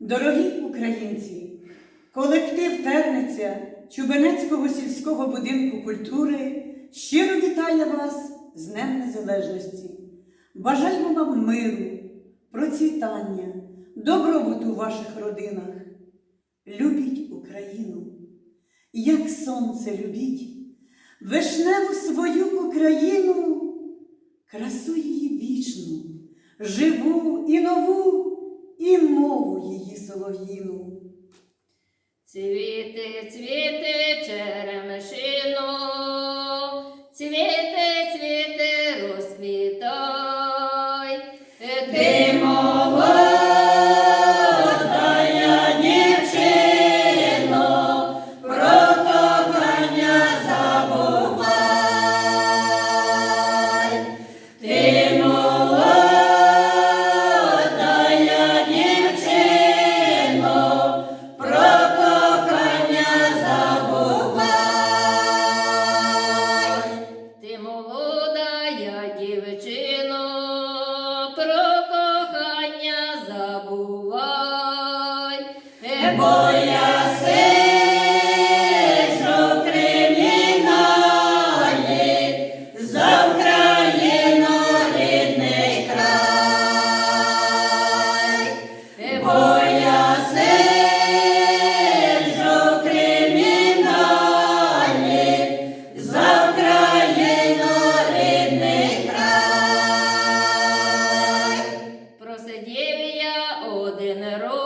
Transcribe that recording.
Дорогі українці, колектив Терниця Чубенецького сільського будинку культури щиро вітає вас з Днем Незалежності. Бажаємо вам миру, процвітання, добробуту в ваших родинах. Любіть Україну, як сонце любіть, вишневу свою Україну, красу її вічну, живу і нову, і мову її солов'їну. Цвіти, цвіти, черемшину, цвіти, про кохання забувай. край.